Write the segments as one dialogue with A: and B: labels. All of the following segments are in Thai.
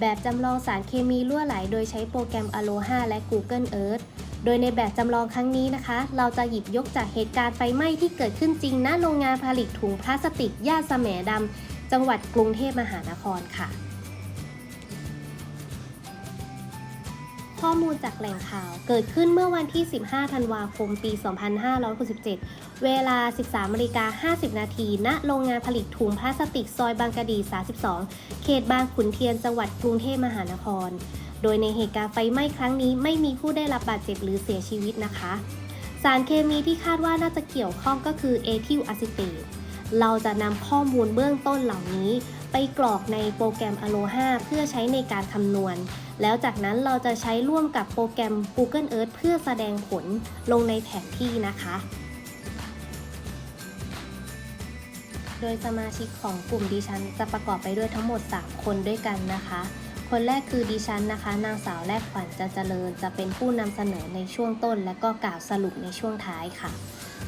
A: แบบจำลองสารเคมีรั่วไหล โดยใช้โปรแกรม Aloha และ Google Earth โดยในแบบจำลองครั้งนี้นะคะ เราจะหยิบยกจากเหตุการณ์ไฟไหม้ที่เกิดขึ้นจริงณโรงงานผลิตถุงพลาสติกย่านแสมดำจังหวัดกรุงเทพมหานครค่ะ ข้อมูลจากแหล่งข่าว เกิดขึ้นเมื่อวันที่ 15 ธันวาคม ปี 2567 เวลา 13นาฬิกา50 นาที ณ โรงงานผลิตถุงพลาสติกซอยบางกะดี 32 เขตบางขุนเทียน จังหวัดกรุงเทพมหานคร โดยในเหตุการณ์ไฟไหม้ครั้งนี้ไม่มีผู้ได้รับบาดเจ็บหรือเสียชีวิตนะคะ สารเคมีที่คาดว่าน่าจะเกี่ยวข้องก็คือเอทิลอะซิเตตเราจะนำข้อมูลเบื้องต้นเหล่านี้ ไปกรอกในโปรแกรม Aloha เพื่อใช้ในการคำนวณ แล้วจากนั้นเราจะใช้ร่วมกับโปรแกรม Google Earth เพื่อแสดงผลลงในแผนที่นะคะ โดยสมาชิกของกลุ่มดิฉันจะประกอบไปด้วยทั้งหมด 3 คนด้วยกันนะคะ คนแรกคือดิฉันนะคะ นางสาวแรกขวัญจะเจริญ จะเป็นผู้นำเสนอในช่วงต้น และก็กล่าวสรุปในช่วงท้ายค่ะ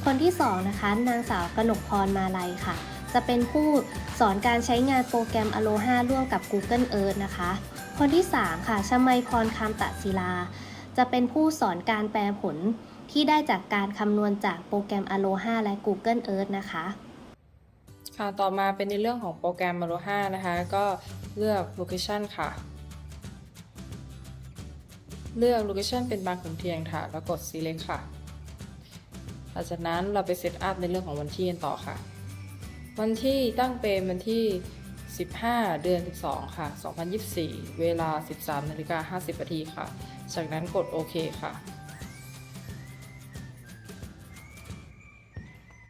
A: คนที่สองนะคะ นางสาวกนกพรมาลัยค่ะ จะเป็นผู้สอนการใช้งานโปรแกรม Aloha ร่วมกับ Google Earth นะคะ คนที่ 3 ค่ะชมัยพรคำตะศิลา จะเป็นผู้สอนการแปลผลที่ได้จากการคำนวณจากโปรแกรม Aloha และ Google Earth นะคะ
B: ค่ะ ต่อมาเป็นในเรื่องของโปรแกรม Aloha นะคะ ก็เลือก location ค่ะ เลือก location เป็นบางขุนเทียนค่ะ แล้วกด select ค่ะหลังจากนั้นเราไปเซตอัพในเรื่องของวันที่กันต่อค่ะ วันที่ตั้งเป็นวันที่ 15 เดือน 12 ค่ะ 2024 เวลา 13นาฬิกา50นาทีค่ะ จากนั้นกดโอเคค่ะ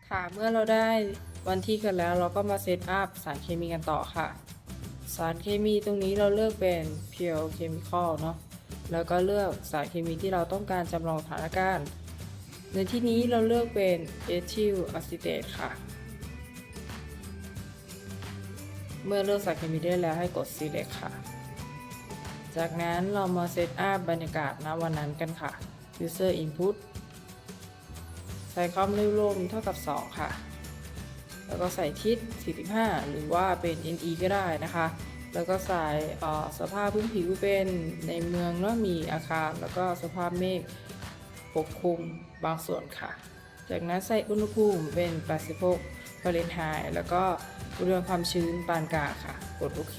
B: ค่ะเมื่อเราได้วันที่กันแล้วเราก็มาเซตอัพสารเคมีกันต่อค่ะ สารเคมีตรงนี้เราเลือกเป็น pure chemical เนาะแล้วก็เลือกสารเคมีที่เราต้องการจำลองสถานการณ์ ในที่นี้เราเลือกเป็น ethyl acetate ค่ะ เมื่อเลือกสารเคมีได้แล้วให้กด select ค่ะ จากนั้นเรามาเซตอัพบรรยากาศณวันนั้นกันค่ะ user input ใส่ความเร็วลมเท่ากับ 2 ค่ะ แล้วก็ใส่ทิศ 45 หรือว่าเป็น NE ก็ได้นะคะ แล้วก็ใส่อ่อสภาพพื้นผิวเป็นในเมืองเนาะมีอาคาร แล้วก็สภาพเมฆปกคลุมบางส่วนค่ะ จากนั้นใส่อุณหภูมิเป็น 86 ฟาเรนไฮต์แล้วก็อุณหภูมิความชื้นปานกลางค่ะ กดโอเค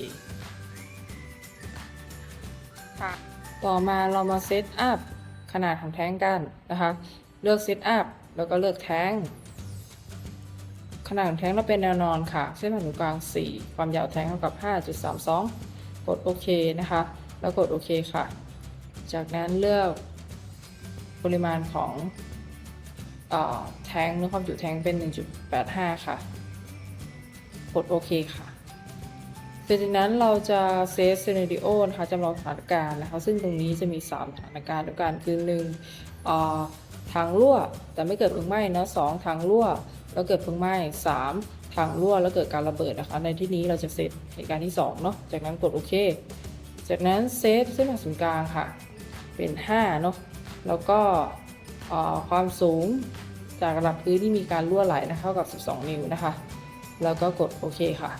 B: ค่ะต่อมาเรามาเซตอัพขนาดของแท้งกันนะคะ เลือกเซตอัพแล้วก็เลือกแท้ง ขนาดของแท้งเราเป็นแนวนอนค่ะ เส้นผ่านศูนย์กลาง 4 ความยาวแท้งเท่ากับ 5.32 กดโอเคนะคะ แล้วกดโอเคค่ะ จากนั้นเลือกปริมาณของเออ แทงเนื้อความจุแทงเป็น 1.85 ค่ะ กดโอเคค่ะเสร็จจากนั้นเราจะเซฟซีนาริโอนะคะจำลองสถานการณ์นะคะ ซึ่งตรงนี้จะมี 3 สถานการณ์ด้วยกันคือหนึ่งเอ่อทางรั่วแต่ไม่เกิดเพลิงไหม้นะสองทางรั่วแล้วเกิดเพลิงไหม้สามทางรั่วแล้วเกิดการระเบิดนะคะ ในที่นี้เราจะเซตเหตุการณ์ที่2เนาะจากนั้นกดโอเค จากนั้นเซฟเส้นผ่าศูนย์กลางค่ะ เป็น5เนาะแล้วก็ ความสูงจากระดับพื้นที่มีการรั่วไหลนะเท่ากับ 12 นิ้วนะคะ แล้วก็กดโอเคค่ะ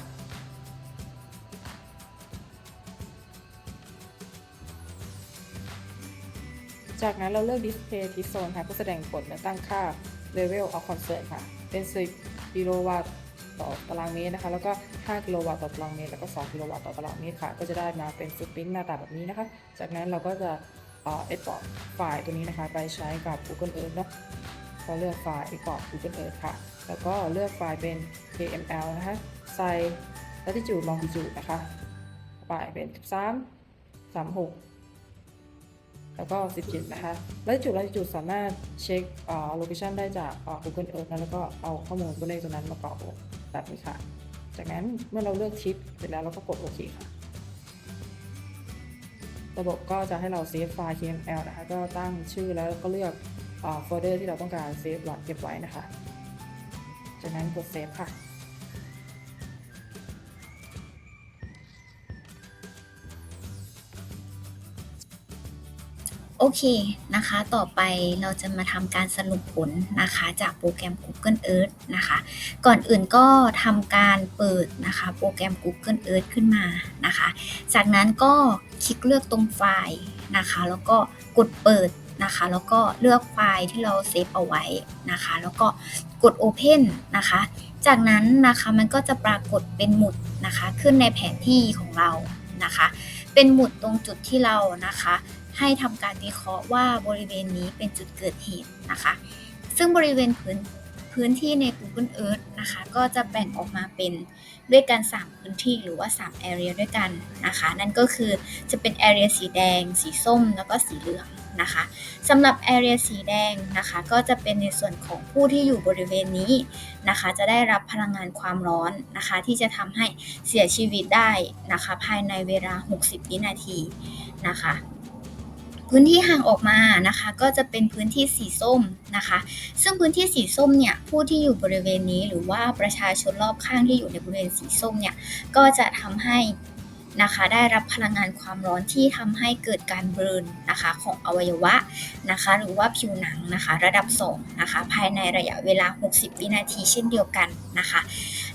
B: จากนั้นเราเลือก Display t i Zone ค่ะเพื่อแสดงผลและตั้งค่า Level of Concern ค่ะ เป็น 10กิโลวัตต์ต่อตารางเมตรนะคะ แล้วก็ 5 กิโลวัตต์ต่อตารางเมตร แล้วก็ 2 กิโลวัตต์ต่อตารางเมตรค่ะ ก็จะได้มาเป็นฟุตพิ้นหน้าตาแบบนี้นะคะ จากนั้นเราก็จะ เอ่อ export ไฟล์ตัวนี้นะคะ ไปใช้กับ Google Earth นะก็เลือกไฟล์ export Google Earth ค่ะ แล้วก็เลือกไฟล์เป็น KML นะคะใส่ latitude longitude นะคะไปเป็น 13 36 แล้วก็ 17 นะคะแล้วจุดแล้วจุดสามารถเช็คโลเคชันได้จาก Google Earth นะแล้วก็เอาข้อมูลตัวเลขตัวนั้นมากรอกแบบนี้ค่ะ จากนั้นเมื่อเราเลือกทิปเสร็จแล้วเราก็กดโอเคค่ะ ระบบก็จะให้เราเซฟไฟล์ KML นะคะ ก็ตั้งชื่อแล้วก็เลือกโฟลเดอร์ที่เราต้องการเซฟหลักเก็บไว้นะคะ จากนั้นกดเซฟค่ะ
C: โอเคนะคะ ต่อไปเราจะมาทำการสรุปผลนะคะ จากโปรแกรม Google Earth นะคะ ก่อนอื่นก็ทำการเปิดนะคะโปรแกรม Google Earth ขึ้นมานะคะ จากนั้นก็คลิกเลือกตรงไฟล์นะคะ แล้วก็กดเปิดนะคะ แล้วก็เลือกไฟล์ที่เราเซฟเอาไว้นะคะ แล้วก็กด Open นะคะ จากนั้นนะคะมันก็จะปรากฏเป็นหมุดนะคะ ขึ้นในแผนที่ของเรานะคะ เป็นหมุดตรงจุดที่เรานะคะ ให้ทำการวิเคราะห์ว่าบริเวณนี้เป็นจุดเกิดเหตุนะคะ ซึ่งบริเวณพื้นพื้นที่ใน Google Earth นะคะ ก็จะแบ่งออกมาเป็นด้วยกัน 3 พื้นที่หรือว่า 3 area ด้วยกันนะคะ นั่นก็คือจะเป็น area สีแดง สีส้ม แล้วก็สีเหลืองนะคะสำหรับ area สีแดงนะคะ ก็จะเป็นในส่วนของผู้ที่อยู่บริเวณนี้นะคะ จะได้รับพลังงานความร้อนนะคะ ที่จะทำให้เสียชีวิตได้นะคะ ภายในเวลา 60 วินาทีนะคะ พื้นที่ห่างออกมานะคะ ก็จะเป็นพื้นที่สีส้มนะคะ ซึ่งพื้นที่สีส้มเนี่ยผู้ที่อยู่บริเวณนี้หรือว่าประชาชนรอบข้างที่อยู่ในบริเวณสีส้มเนี่ยก็จะทำให้ นะคะ ได้รับพลังงานความร้อนที่ทำให้เกิดการเบิร์นนะคะของอวัยวะนะคะ หรือว่าผิวหนังนะคะ ระดับ2นะคะ ภายในระยะเวลา 60 วินาทีเช่นเดียวกันนะคะ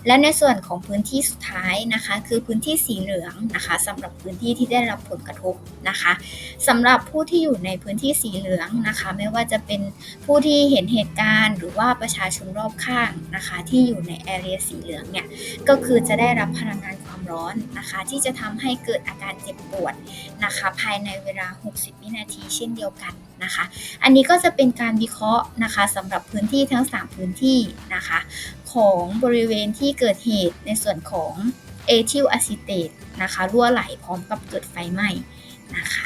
C: และในส่วนของพื้นที่สุดท้ายนะคะ คือพื้นที่สีเหลืองนะคะสำหรับพื้นที่ที่ได้รับผลกระทบนะคะสำหรับผู้ที่อยู่ในพื้นที่สีเหลืองนะคะ ไม่ว่าจะเป็นผู้ที่เห็นเหตุการณ์ หรือว่าประชาชนรอบข้างนะคะ ที่อยู่ในแอเรียสีเหลืองเนี่ยก็คือจะได้รับพลังงาน ร้อนนะคะ ที่จะทำให้เกิดอาการเจ็บปวดนะคะ ภายในเวลา 60 วินาทีเช่นเดียวกันนะคะ อันนี้ก็จะเป็นการวิเคราะห์นะคะสำหรับพื้นที่ทั้ง 3 พื้นที่นะคะ ของบริเวณที่เกิดเหตุในส่วนของเอทิลอะซิเตตนะคะรั่วไหลพร้อมกับเกิดไฟไหม้นะคะ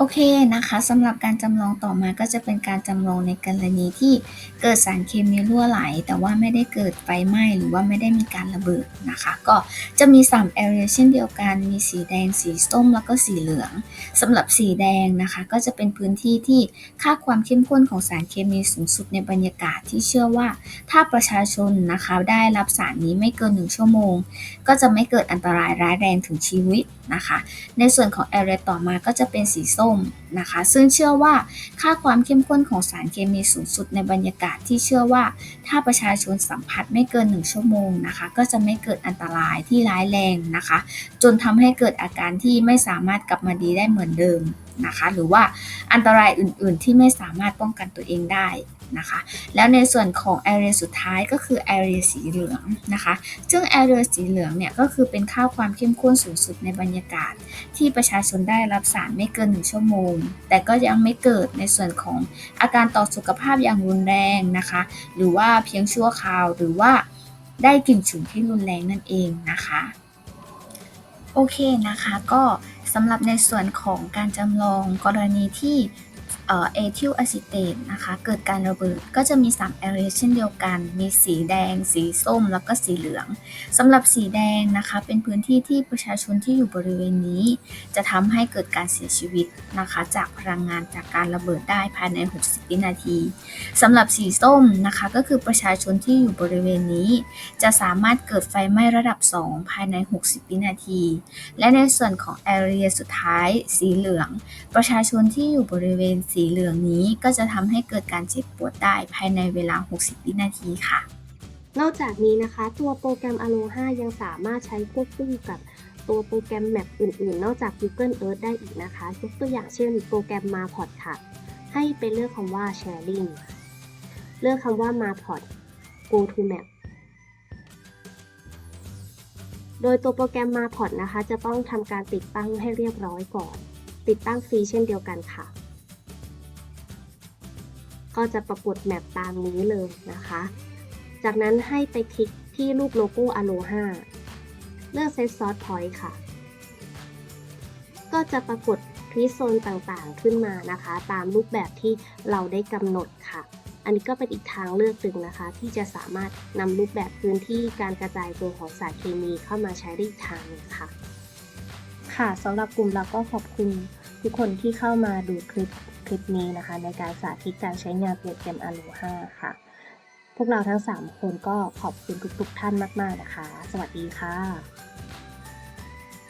C: โอเคนะคะสำหรับการจำลองต่อมาก็จะเป็นการจำลองในกรณีที่เกิดสารเคมีรั่วไหล แต่ว่าไม่ได้เกิดไฟไหม้หรือว่าไม่ได้มีการระเบิดนะคะ ก็จะมี 3 area เช่นเดียวกัน มีสีแดง สีส้ม แล้วก็สีเหลืองสำหรับสีแดงนะคะ ก็จะเป็นพื้นที่ที่ค่าความเข้มข้นของสารเคมีสูงสุดในบรรยากาศที่เชื่อว่า ถ้าประชาชนนะคะได้รับสารนี้ไม่เกิน 1 ชั่วโมง ก็จะไม่เกิดอันตรายร้ายแรงถึงชีวิต นะคะ ในส่วนของแอเรียต่อมาก็จะเป็นสีส้มนะคะ ซึ่งเชื่อว่าค่าความเข้มข้นของสารเคมีสูงสุดในบรรยากาศที่เชื่อว่า ถ้าประชาชนสัมผัสไม่เกิน 1 ชั่วโมงนะคะ ก็จะไม่เกิดอันตรายที่ร้ายแรงนะคะ จนทำให้เกิดอาการที่ไม่สามารถกลับมาดีได้เหมือนเดิม นะคะ หรือว่าอันตรายอื่น ๆ ที่ไม่สามารถป้องกันตัวเองได้นะคะ แล้วในส่วนของ area สุดท้ายก็คือ area สีเหลืองนะคะ ซึ่ง area สีเหลืองเนี่ยก็คือเป็นค่าความเข้มข้นสูงสุดในบรรยากาศ ที่ประชาชนได้รับสารไม่เกิน 1 ชั่วโมง แต่ก็ยังไม่เกิดในส่วนของอาการต่อสุขภาพอย่างรุนแรงนะคะ หรือว่าเพียงชั่วคราวหรือว่าได้กลิ่นฉุนที่รุนแรงนั่นเองนะคะ โอเคนะคะก็ สำหรับในส่วนของการจำลองกรณีที่ เอทิลอะซิเตตนะคะเกิดการระเบิดก็จะมี3 area เช่นเดียวกัน มีสีแดง สีส้ม แล้วก็สีเหลืองสำหรับสีแดงนะคะ เป็นพื้นที่ที่ประชาชนที่อยู่บริเวณนี้ จะทำให้เกิดการเสียชีวิตนะคะ จากพลังงานจากการระเบิดได้ภายใน 60 วินาทีสำหรับสีส้มนะคะก็คือประชาชนที่อยู่บริเวณนี้ จะสามารถเกิดไฟไหม้ระดับ 2 ภายใน 60 วินาที และในส่วนของ area สุดท้าย สีเหลือง ประชาชนที่อยู่บริเวณสีีเหลืองนี้ก็จะทำให้เกิดการเจ็บปวดได้ภายในเวลา 60 วินาทีค่ะ
A: นอกจากนี้นะคะ ตัวโปรแกรม Aloha ยังสามารถใช้ควบคู่กับตัวโปรแกรม Map อื่นๆ นอกจาก Google Earth ได้อีกนะคะ ยกตัวอย่างเช่นโปรแกรม Mapot ค่ะ ให้ไปเลือกคำว่า Sharing เลือกคำว่า Mapot Go to Map โดยตัวโปรแกรม Mapot นะคะ จะต้องทำการติดตั้งให้เรียบร้อยก่อน ติดตั้งฟรีเช่นเดียวกันค่ะ ก็จะปรากฏแมปตามนี้เลยนะคะ จากนั้นให้ไปคลิกที่รูปโลโก้ Aloha เลือก Set Source Point ค่ะ ก็จะปรากฏทวิโซนต่างๆขึ้นมานะคะ ตามรูปแบบที่เราได้กำหนดค่ะ อันนี้ก็เป็นอีกทางเลือกหนึ่งนะคะ ที่จะสามารถนำรูปแบบพื้นที่การกระจายตัวของสารเคมีเข้ามาใช้ได้อีกทางหนึงค่ะ ค่ะสำหรับกลุ่มเราก็ขอบคุณทุกคนที่เข้ามาดูคลิป คลิปนี้นะคะ ในการสาธิตการใช้งานโปรแกรม Alu 5ค่ะ พวกเราทั้ง 3 คนก็ขอบคุณทุกๆท่านมาก ๆ นะคะ สวัสดีค่ะ